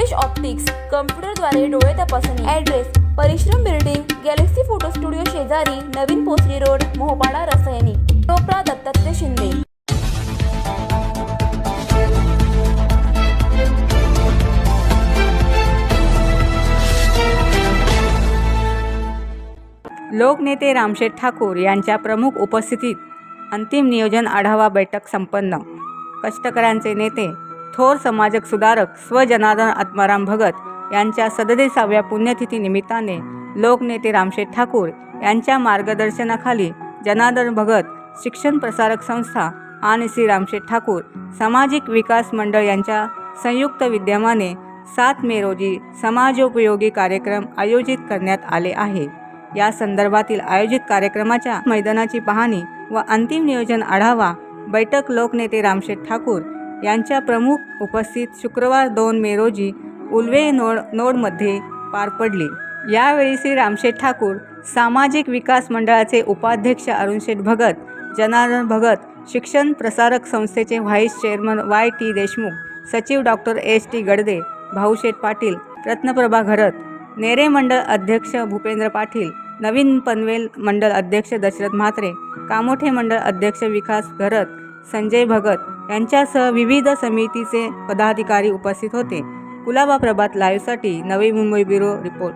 Riteish optics कम्प्युटरद्वारे डोळे तपासणी. Address परिश्रम बिल्डिंग गॅलेक्सी फोटो स्टुडिओ शेजारी नवीन पोसरी रोड मोहपाडा रसायनी. टोपरा दत्तात्रय शिंदे. लोकनेते रामशेठ ठाकूर यांच्या प्रमुख उपस्थितीत अंतिम नियोजन आढावा बैठक संपन्न. कष्टकऱ्यांचे नेते थोर समाजक सुधारक स्वजनार्दन आत्माराम भगत यांच्या सदतीसाव्या पुण्यतिथी निमित्ताने लोकनेते रामशेठ ठाकूर यांच्या मार्गदर्शनाखाली जनार्दन भगत शिक्षण प्रसारक संस्था आणि श्री रामशेठ ठाकूर सामाजिक विकास मंडळ यांच्या संयुक्त विद्यमाने सात मे रोजी समाजोपयोगी कार्यक्रम आयोजित करण्यात आले आहे. या संदर्भातील आयोजित कार्यक्रमाच्या मैदानाची पाहणी व अंतिम नियोजन आढावा बैठक लोकनेते रामशेठ ठाकूर यांच्या प्रमुख उपस्थित शुक्रवार दोन मे रोजी उल्वे नोड नोडमध्ये पार पडली. यावेळी श्री रामशेठ ठाकूर सामाजिक विकास मंडळाचे उपाध्यक्ष अरुणशेठ भगत जनार्दन भगत शिक्षण प्रसारक संस्थेचे vice chairman Y T Deshmukh सचिव doctor S T Gadade Bhausheth Patil Ratnaprabha Gharat Nere मंडळ अध्यक्ष भूपेंद्र पाटील नवीन पनवेल मंडळ अध्यक्ष दशरथ म्हात्रे कामोठे मंडळ अध्यक्ष विकास घरत संजय भगत यांच्यासह विविध समितीचे पदाधिकारी उपस्थित होते. कुलाबा प्रभात लाईव्हसाठी नवी मुंबई ब्युरो रिपोर्ट